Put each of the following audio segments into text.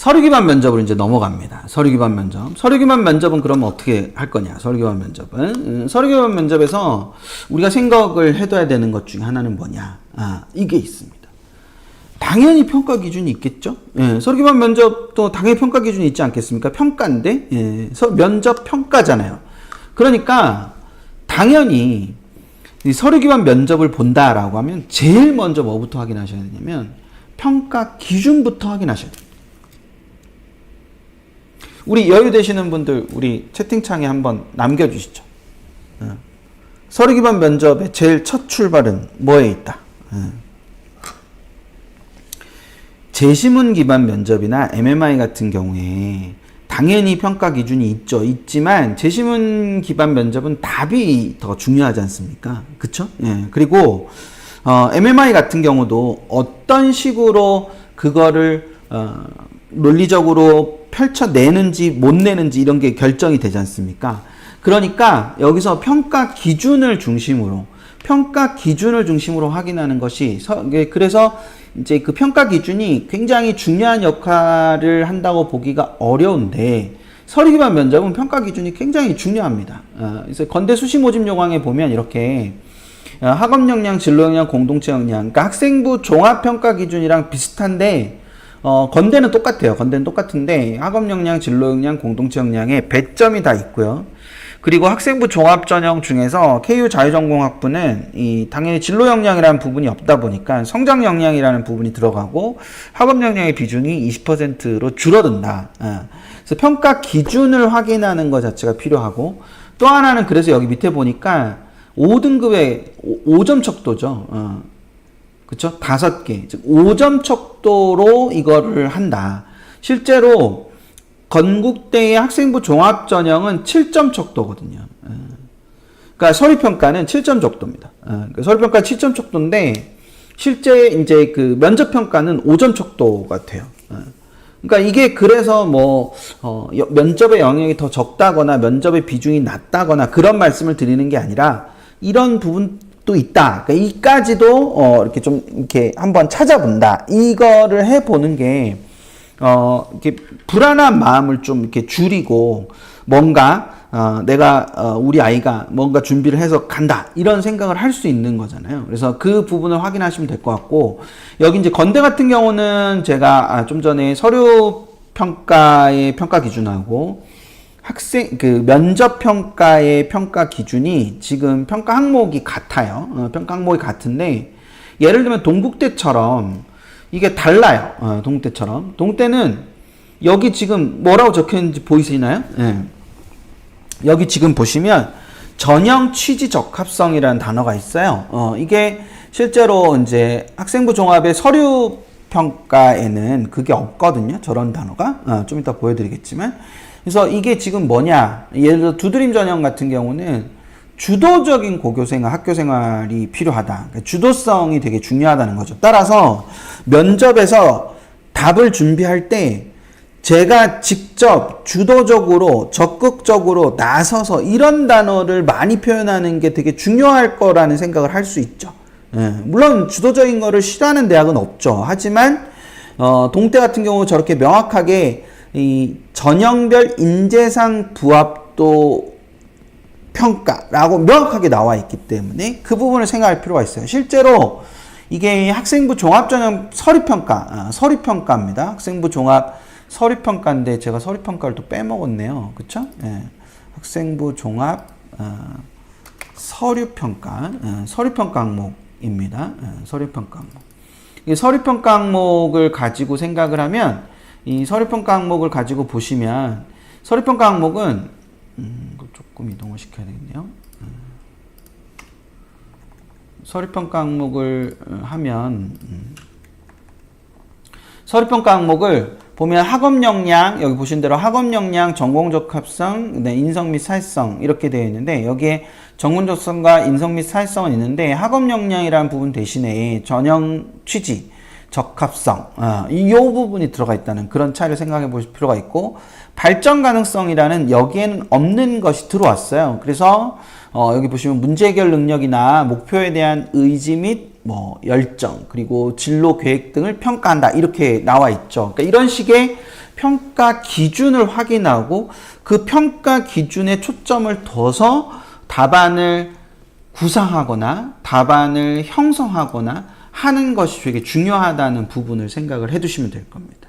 서류 기반 면접으로 이제 넘어갑니다. 서류 기반 면접. 서류 기반 면접은 그러면 어떻게 할 거냐? 서류 기반 면접은 음, 서류 기반 면접에서 우리가 생각을 해둬야 되는 것 중에 하나는 뭐냐? 아, 이게 있습니다. 당연히 평가 기준이 있겠죠. 예, 서류 기반 면접도 당연히 평가 기준이 있지 않겠습니까? 평가인데 예, 서, 면접 평가잖아요. 그러니까 당연히 이 서류 기반 면접을 본다라고 하면 제일 먼저 뭐부터 확인하셔야 되냐면 평가 기준부터 확인하셔야 돼요. 우리 여유 되시는 분들 우리 채팅창에 한번 남겨주시죠. 어. 서류 기반 면접의 제일 첫 출발은 뭐에 있다? 어. 재시문 기반 면접이나 MMI 같은 경우에 당연히 평가 기준이 있죠. 있지만 재시문 기반 면접은 답이 더 중요하지 않습니까? 그쵸? 예. 그리고 어, MMI 같은 경우도 어떤 식으로 그거를 어, 논리적으로 펼쳐내는지 못 내는지 이런 게 결정이 되지 않습니까? 그러니까 여기서 평가 기준을 중심으로 평가 기준을 중심으로 확인하는 것이 서, 예, 그래서 이제 그 평가 기준이 굉장히 중요한 역할을 한다고 보기가 어려운데 서류 기반 면접은 평가 기준이 굉장히 중요합니다. 어, 그래서 건대 수시 모집 요강에 보면 이렇게 어, 학업 역량, 진로 역량, 공동체 역량, 그러니까 학생부 종합 평가 기준이랑 비슷한데 어, 건대는 똑같아요. 건대는 똑같은데 학업 역량, 진로 역량, 공동체 역량에 배점이 다 있고요. 그리고 학생부 종합 전형 중에서 KU 자유전공학부는 이 당연히 진로 역량이라는 부분이 없다 보니까 성장 역량이라는 부분이 들어가고 학업 역량의 비중이 20%로 줄어든다. 어. 그래서 평가 기준을 확인하는 것 자체가 필요하고 또 하나는 그래서 여기 밑에 보니까 5등급의 5점 척도죠. 어. 그쵸? 다섯 개. 즉, 5점 척도로 이거를 한다. 실제로 건국대의 학생부 종합 전형은 7점 척도거든요. 예. 그러니까 서류평가는 7점 척도입니다. 예. 그러니까 서류평가 7점 척도인데 실제 이제 그 면접평가는 5점 척도가 돼요. 예. 그러니까 이게 그래서 뭐 어, 여- 면접의 영역이 더 적다거나 면접의 비중이 낮다거나 그런 말씀을 드리는 게 아니라 이런 부분 도 있다. 그러니까 이까지도 어, 이렇게 좀 이렇게 한번 찾아본다. 이거를 해보는 게 어, 이렇게 불안한 마음을 좀 이렇게 줄이고 뭔가 어, 내가 어, 우리 아이가 뭔가 준비를 해서 간다 이런 생각을 할 수 있는 거잖아요. 그래서 그 부분을 확인하시면 될 것 같고 여기 이제 건대 같은 경우는 제가 아, 좀 전에 서류 평가의 평가 기준하고 학생 그 면접 평가의 평가 기준이 지금 평가 항목이 같아요. 어, 평가 항목이 같은데 예를 들면 동국대처럼 이게 달라요. 어, 동국대처럼 동국대는 여기 지금 뭐라고 적혀 있는지 보이시나요? 예. 여기 지금 보시면 전형 취지 적합성이라는 단어가 있어요. 어, 이게 실제로 이제 학생부 종합의 서류 평가에는 그게 없거든요. 저런 단어가. 어, 좀 이따 보여드리겠지만. 그래서 이게 지금 뭐냐. 예를 들어 두드림 전형 같은 경우는 주도적인 고교 생활, 학교 생활이 필요하다. 그러니까 주도성이 되게 중요하다는 거죠. 따라서 면접에서 답을 준비할 때 제가 직접 주도적으로 적극적으로 나서서 이런 단어를 많이 표현하는 게 되게 중요할 거라는 생각을 할 수 있죠. 예, 물론 주도적인 거를 싫어하는 대학은 없죠. 하지만 어, 동대 같은 경우 저렇게 명확하게 이 전형별 인재상 부합도 평가라고 명확하게 나와 있기 때문에 그 부분을 생각할 필요가 있어요. 실제로 이게 학생부 종합전형 서류평가, 아, 서류평가입니다. 학생부 종합 서류평가인데 제가 서류평가를 또 빼먹었네요. 그쵸? 예. 학생부 종합 아, 서류평가, 아, 서류평가 항목입니다. 아, 서류평가 항목. 이 서류평가 항목을 가지고 생각을 하면 이 서류평가 항목을 가지고 보시면 서류평가 항목은 음, 조금 이동을 시켜야 되겠네요. 음. 서류평가 항목을 어, 하면 음. 서류평가 항목을 보면 학업 역량 여기 보신 대로 학업 역량, 전공 적합성, 네, 인성 및 사회성 이렇게 되어 있는데 여기에 전공 적성과 인성 및 사회성은 있는데 학업 역량이라는 부분 대신에 전형 취지, 적합성 어, 이요 부분이 들어가 있다는 그런 차이를 생각해 보실 필요가 있고 발전 가능성이라는 여기에는 없는 것이 들어왔어요. 그래서 어, 여기 보시면 문제 해결 능력이나 목표에 대한 의지 및 뭐 열정 그리고 진로 계획 등을 평가한다 이렇게 나와 있죠. 그러니까 이런 식의 평가 기준을 확인하고 그 평가 기준에 초점을 둬서 답안을 구상하거나 답안을 형성하거나 하는 것이 되게 중요하다는 부분을 생각을 해두시면 될 겁니다.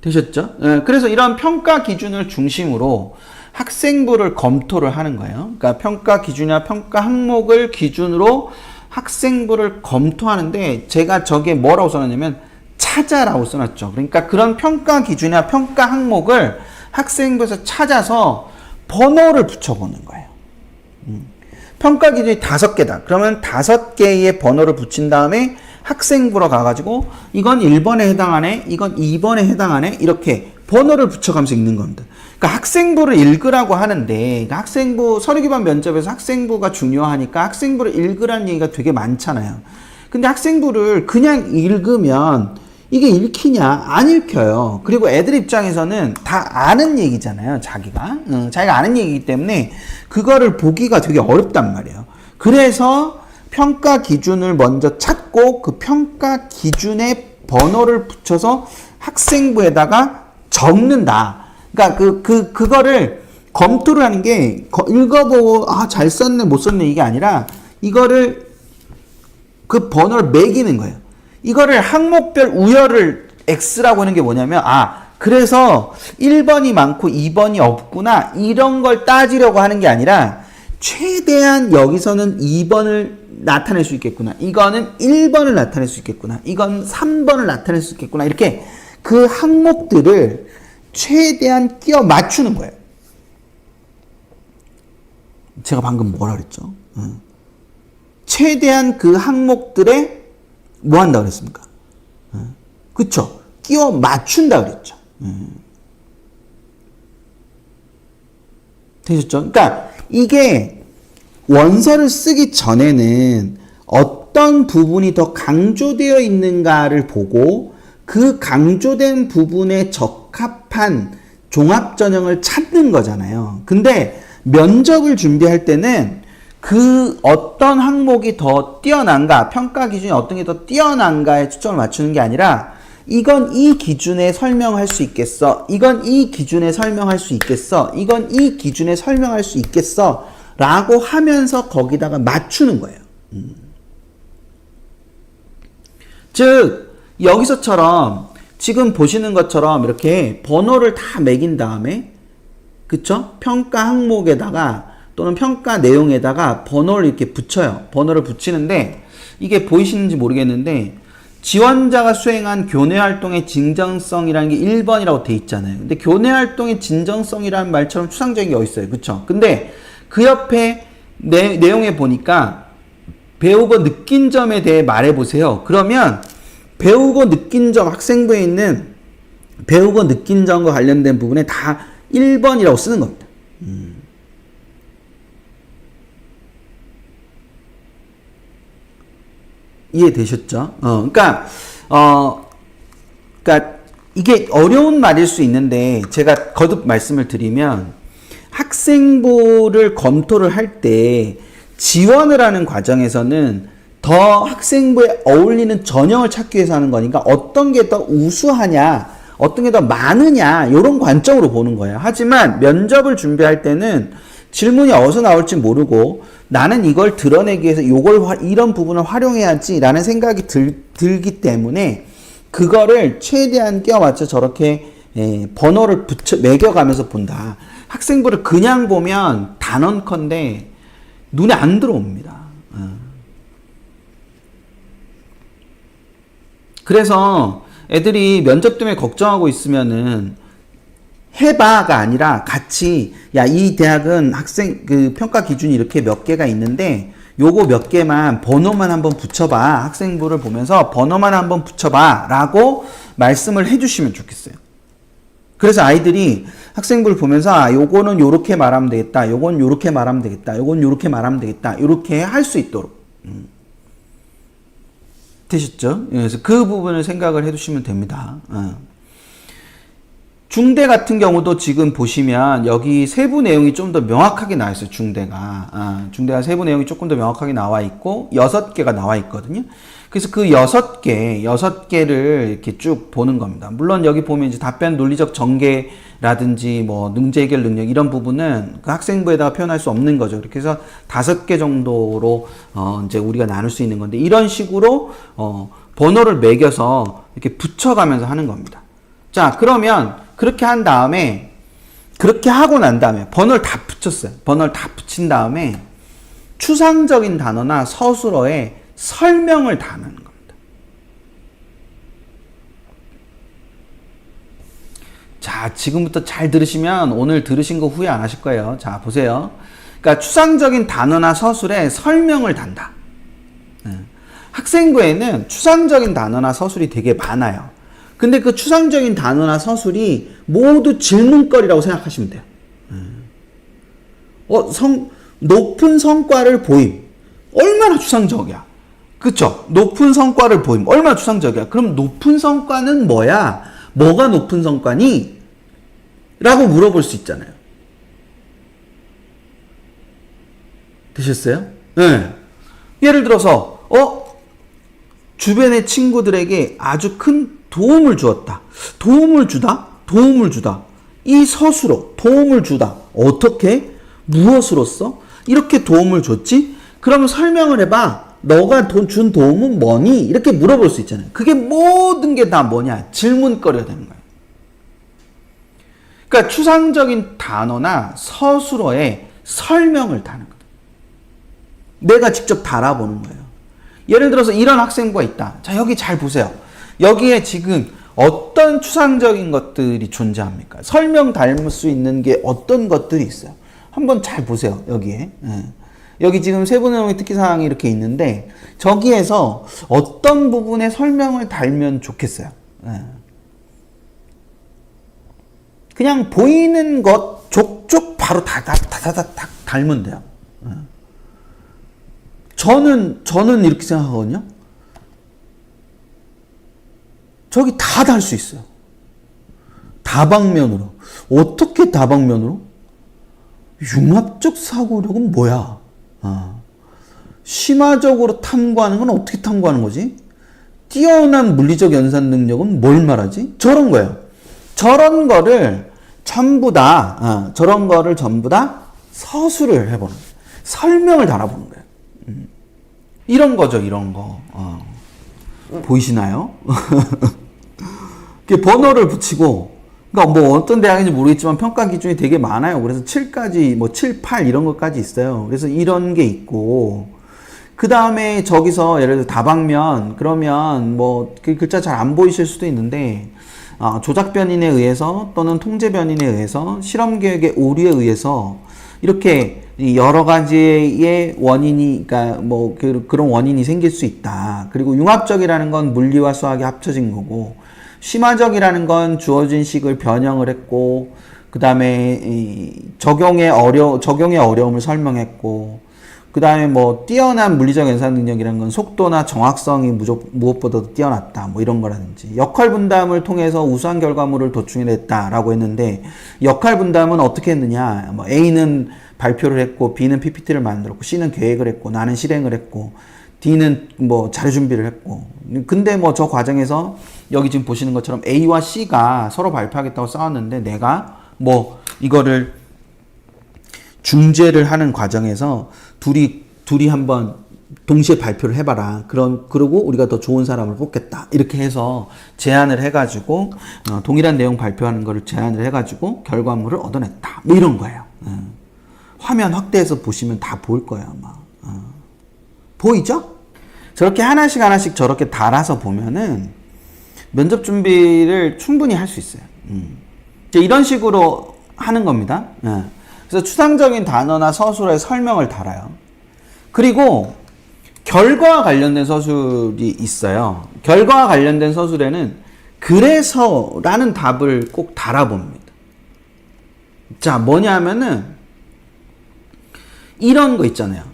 되셨죠? 예, 그래서 이런 평가 기준을 중심으로 학생부를 검토를 하는 거예요. 그러니까 평가 기준이나 평가 항목을 기준으로 학생부를 검토하는데 제가 저게 뭐라고 써놨냐면 찾아라고 써놨죠. 그러니까 그런 평가 기준이나 평가 항목을 학생부에서 찾아서 번호를 붙여보는 거예요. 음. 평가 기준이 다섯 개다. 그러면 다섯 개의 번호를 붙인 다음에 학생부로 가가지고 이건 1번에 해당하네, 이건 2번에 해당하네, 이렇게 번호를 붙여가면서 읽는 겁니다. 그러니까 학생부를 읽으라고 하는데 그러니까 학생부 서류 기반 면접에서 학생부가 중요하니까 학생부를 읽으라는 얘기가 되게 많잖아요. 근데 학생부를 그냥 읽으면 이게 읽히냐? 안 읽혀요. 그리고 애들 입장에서는 다 아는 얘기잖아요. 자기가. 응, 자기가 아는 얘기이기 때문에 그거를 보기가 되게 어렵단 말이에요. 그래서 평가 기준을 먼저 찾고 그 평가 기준에 번호를 붙여서 학생부에다가 적는다. 그러니까 그, 그, 그거를 검토를 하는 게 거- 읽어보고 아, 잘 썼네, 못 썼네 이게 아니라 이거를 그 번호를 매기는 거예요. 이거를 항목별 우열을 X라고 하는 게 뭐냐면, 아, 그래서 1번이 많고 2번이 없구나. 이런 걸 따지려고 하는 게 아니라, 최대한 여기서는 2번을 나타낼 수 있겠구나. 이거는 1번을 나타낼 수 있겠구나. 이건 3번을 나타낼 수 있겠구나. 이렇게 그 항목들을 최대한 끼워 맞추는 거예요. 제가 방금 뭐라 그랬죠? 응. 최대한 그 항목들에 뭐 한다 그랬습니까? 응. 그쵸? 끼워 맞춘다 그랬죠. 응. 되셨죠? 그러니까 이게 원서를 쓰기 전에는 어떤 부분이 더 강조되어 있는가를 보고 그 강조된 부분에 적합한 종합 전형을 찾는 거잖아요. 근데 면접을 준비할 때는 그 어떤 항목이 더 뛰어난가, 평가 기준이 어떤 게 더 뛰어난가에 초점을 맞추는 게 아니라 이건 이 기준에 설명할 수 있겠어. 이건 이 기준에 설명할 수 있겠어. 이건 이 기준에 설명할 수 있겠어. 라고 하면서 거기다가 맞추는 거예요. 음. 즉, 여기서처럼 지금 보시는 것처럼 이렇게 번호를 다 매긴 다음에 그쵸? 평가 항목에다가 또는 평가 내용에다가 번호를 이렇게 붙여요. 번호를 붙이는데 이게 보이시는지 모르겠는데 지원자가 수행한 교내 활동의 진정성이라는 게 1번이라고 돼 있잖아요. 근데 교내 활동의 진정성이라는 말처럼 추상적인 게 어디 있어요. 그쵸? 근데 그 옆에 내, 내용에 보니까 배우고 느낀 점에 대해 말해보세요. 그러면 배우고 느낀 점, 학생부에 있는 배우고 느낀 점과 관련된 부분에 다 1번이라고 쓰는 겁니다. 음. 이해되셨죠? 어, 그러니까 어, 그러니까 이게 어려운 말일 수 있는데 제가 거듭 말씀을 드리면 학생부를 검토를 할 때 지원을 하는 과정에서는 더 학생부에 어울리는 전형을 찾기 위해서 하는 거니까 어떤 게 더 우수하냐, 어떤 게 더 많으냐, 이런 관점으로 보는 거예요. 하지만 면접을 준비할 때는 질문이 어디서 나올지 모르고 나는 이걸 드러내기 위해서 요걸 화- 이런 부분을 활용해야지라는 생각이 들, 들기 때문에 그거를 최대한 끼워 맞춰 저렇게 예, 번호를 붙여 매겨가면서 본다. 학생부를 그냥 보면 단언컨대 눈에 안 들어옵니다. 어. 그래서 애들이 면접 때문에 걱정하고 있으면은 해봐가 아니라 같이 야 이 대학은 학생 그 평가 기준이 이렇게 몇 개가 있는데 요거 몇 개만 번호만 한번 붙여봐 학생부를 보면서 번호만 한번 붙여봐라고 말씀을 해주시면 좋겠어요. 그래서 아이들이 학생부를 보면서 아 요거는 요렇게 말하면 되겠다, 요건 요렇게 말하면 되겠다, 요건 요렇게 말하면 되겠다, 요렇게 할 수 있도록 음. 되셨죠? 예, 그래서 그 부분을 생각을 해 두시면 됩니다. 어. 중대 같은 경우도 지금 보시면 여기 세부 내용이 좀 더 명확하게 나와 있어요. 중대가. 아, 중대가 세부 내용이 조금 더 명확하게 나와 있고 여섯 개가 나와 있거든요. 그래서 그 여섯 개, 여섯 개를 이렇게 쭉 보는 겁니다. 물론 여기 보면 이제 답변 논리적 전개라든지 뭐 능제 해결 능력 이런 부분은 그 학생부에다가 표현할 수 없는 거죠. 그렇게 해서 다섯 개 정도로 어 이제 우리가 나눌 수 있는 건데 이런 식으로 어 번호를 매겨서 이렇게 붙여가면서 하는 겁니다. 자, 그러면 그렇게 한 다음에 그렇게 하고 난 다음에 번호를 다 붙였어요. 번호를 다 붙인 다음에 추상적인 단어나 서술어에 설명을 다 하는 겁니다. 자, 지금부터 잘 들으시면 오늘 들으신 거 후회 안 하실 거예요. 자, 보세요. 그러니까 추상적인 단어나 서술에 설명을 단다. 예. 학생부에는 추상적인 단어나 서술이 되게 많아요. 근데 그 추상적인 단어나 서술이 모두 질문거리라고 생각하시면 돼요. 음. 어, 성, 높은 성과를 보임. 얼마나 추상적이야. 그쵸? 높은 성과를 보임. 얼마나 추상적이야. 그럼 높은 성과는 뭐야? 뭐가 높은 성과니? 라고 물어볼 수 있잖아요. 되셨어요? 네. 예를 들어서, 어? 주변의 친구들에게 아주 큰 도움을 주었다. 도움을 주다? 도움을 주다. 이 서술로 도움을 주다. 어떻게? 무엇으로써? 이렇게 도움을 줬지? 그러면 설명을 해봐. 너가 돈 준 도움은 뭐니? 이렇게 물어볼 수 있잖아요. 그게 모든 게 다 뭐냐? 질문거리가 되는 거예요. 그러니까 추상적인 단어나 서술어에 설명을 다는 거예요. 내가 직접 달아보는 거예요. 예를 들어서 이런 학생부가 있다. 자, 여기 잘 보세요. 여기에 지금 어떤 추상적인 것들이 존재합니까? 설명 닮을 수 있는 게 어떤 것들이 있어요? 한번 잘 보세요. 여기에. 예. 여기 지금 내용의 특기사항이 이렇게 있는데 저기에서 어떤 부분에 설명을 달면 좋겠어요. 예. 그냥 보이는 것 족족 바로 다다다다다 달면 돼요. 예. 저는 저는 이렇게 생각하거든요. 저기 다 달 수 있어요. 다방면으로. 어떻게 다방면으로? 융합적 사고력은 뭐야? 어. 심화적으로 탐구하는 건 어떻게 탐구하는 거지? 뛰어난 물리적 연산 능력은 뭘 말하지? 저런 거예요. 저런 거를 전부 다, 어, 저런 거를 전부 다 서술을 해보는 거예요. 설명을 달아보는 거예요. 음. 이런 거죠, 이런 거. 어. 보이시나요? 번호를 붙이고, 그러니까 뭐 어떤 대학인지 모르겠지만 평가 기준이 되게 많아요. 그래서 7까지, 뭐 7, 8 이런 것까지 있어요. 그래서 이런 게 있고, 그 다음에 저기서 예를 들어 다방면, 그러면 뭐그 글자 잘 안 보이실 수도 있는데, 어, 조작 변인에 의해서 또는 통제 변인에 의해서 실험 계획의 오류에 의해서 이렇게 여러 가지의 원인이, 그러니까 뭐 그, 그런 원인이 생길 수 있다. 그리고 융합적이라는 건 물리와 수학이 합쳐진 거고, 심화적이라는 건 주어진 식을 변형을 했고, 그 다음에 적용의 어려 적용의 어려움을 설명했고, 그 다음에 뭐 뛰어난 물리적 연산 능력이라는 건 속도나 정확성이 무조, 무엇보다도 뛰어났다. 뭐 이런 거라든지 역할 분담을 통해서 우수한 결과물을 도출해냈다라고 했는데 역할 분담은 어떻게 했느냐? 뭐 A는 발표를 했고 B는 PPT를 만들었고 C는 계획을 했고 나는 실행을 했고 D는 뭐 자료 준비를 했고 근데 뭐 저 과정에서 여기 지금 보시는 것처럼 A와 C가 서로 발표하겠다고 싸웠는데 내가 뭐 이거를 중재를 하는 과정에서 둘이 둘이 한번 동시에 발표를 해봐라. 그런 그러고 우리가 더 좋은 사람을 뽑겠다. 이렇게 해서 제안을 해가지고 어, 동일한 내용 발표하는 거를 제안을 해가지고 결과물을 얻어냈다. 뭐 이런 거예요. 어. 화면 확대해서 보시면 다 보일 거예요 아마. 어. 보이죠? 저렇게 하나씩 하나씩 저렇게 달아서 보면은 면접 준비를 충분히 할 수 있어요. 음. 이런 식으로 하는 겁니다. 예. 그래서 추상적인 단어나 서술에 설명을 달아요. 그리고 결과와 관련된 서술이 있어요. 결과와 관련된 서술에는 그래서라는 답을 꼭 달아봅니다. 자, 뭐냐면은 이런 거 있잖아요.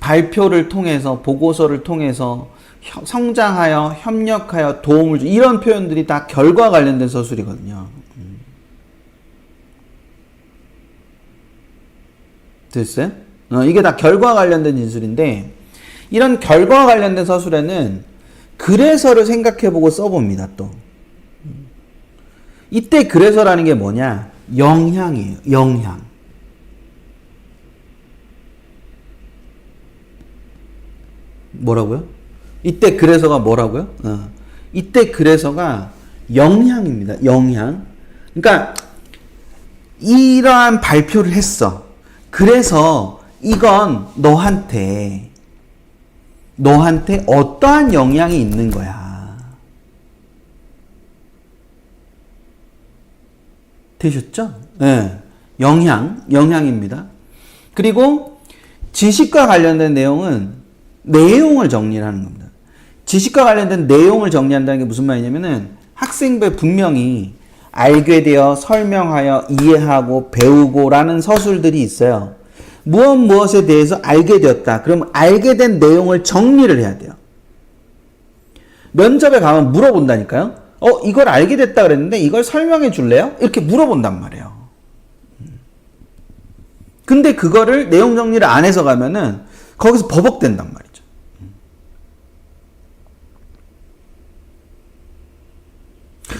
발표를 통해서 보고서를 통해서 혀- 성장하여 협력하여 도움을 주 이런 표현들이 다 결과 관련된 서술이거든요. 음. 됐어요? 어, 이게 다 결과와 관련된 진술인데 이런 결과와 관련된 서술에는 그래서를 생각해보고 써봅니다. 또 이때 그래서라는 게 뭐냐? 영향이에요. 영향. 뭐라고요? 이때 그래서가 뭐라고요? 어. 이때 그래서가 영향입니다. 영향. 그러니까 이러한 발표를 했어. 그래서 이건 너한테 너한테 어떠한 영향이 있는 거야. 되셨죠? 예. 영향, 영향입니다. 그리고 지식과 관련된 내용은 내용을 정리를 하는 겁니다. 지식과 관련된 내용을 정리한다는 게 무슨 말이냐면은 학생부에 분명히 알게 되어 설명하여 이해하고 배우고라는 서술들이 있어요. 무엇 무엇에 대해서 알게 되었다. 그럼 알게 된 내용을 정리를 해야 돼요. 면접에 가면 물어본다니까요. 어, 이걸 알게 됐다 그랬는데 이걸 설명해 줄래요? 이렇게 물어본단 말이에요. 음. 근데 그거를 내용 정리를 안 해서 가면은 거기서 버벅된단 말이죠.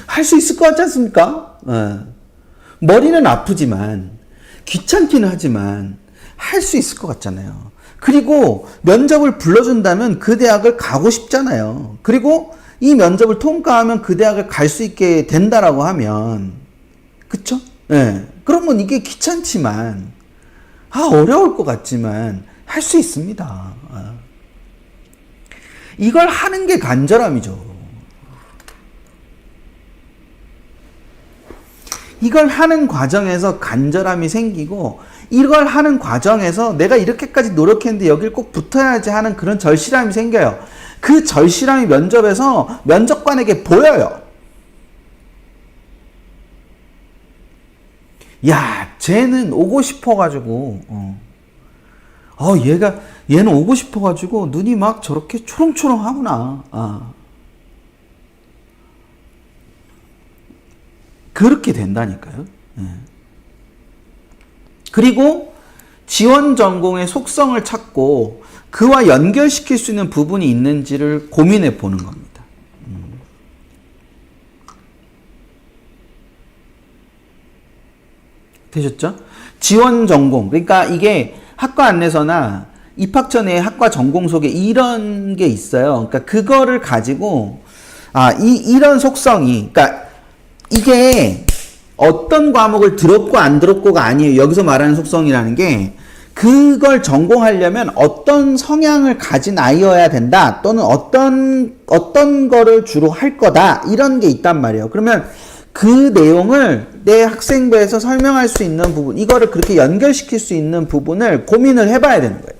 할 수 있을 것 같지 않습니까? 예. 머리는 아프지만 귀찮기는 하지만 할 수 있을 것 같잖아요. 그리고 면접을 불러준다면 그 대학을 가고 싶잖아요. 그리고 이 면접을 통과하면 그 대학을 갈 수 있게 된다라고 하면 그쵸? 예. 그러면 이게 귀찮지만 아 어려울 것 같지만 할 수 있습니다. 아. 이걸 하는 게 간절함이죠. 이걸 하는 과정에서 간절함이 생기고 이걸 하는 과정에서 내가 이렇게까지 노력했는데 여길 꼭 붙어야지 하는 그런 절실함이 생겨요. 그 절실함이 면접에서 면접관에게 보여요. 야, 쟤는 오고 싶어가지고, 어, 어, 얘가, 얘는 오고 싶어가지고 눈이 막 저렇게 초롱초롱 하구나. 아. 그렇게 된다니까요. 예. 그리고 지원 전공의 속성을 찾고 그와 연결시킬 수 있는 부분이 있는지를 고민해 보는 겁니다. 음. 되셨죠? 지원 전공. 그러니까 이게 학과 안내서나 입학 전에 학과 전공 속에 이런 게 있어요. 그러니까 그거를 가지고 아, 이 이런 속성이 그러니까 이게 어떤 과목을 들었고 안 들었고가 아니에요. 여기서 말하는 속성이라는 게 그걸 전공하려면 어떤 성향을 가진 아이여야 된다. 또는 어떤 어떤 거를 주로 할 거다. 이런 게 있단 말이에요. 그러면 그 내용을 내 학생부에서 설명할 수 있는 부분, 이거를 그렇게 연결시킬 수 있는 부분을 고민을 해봐야 되는 거예요.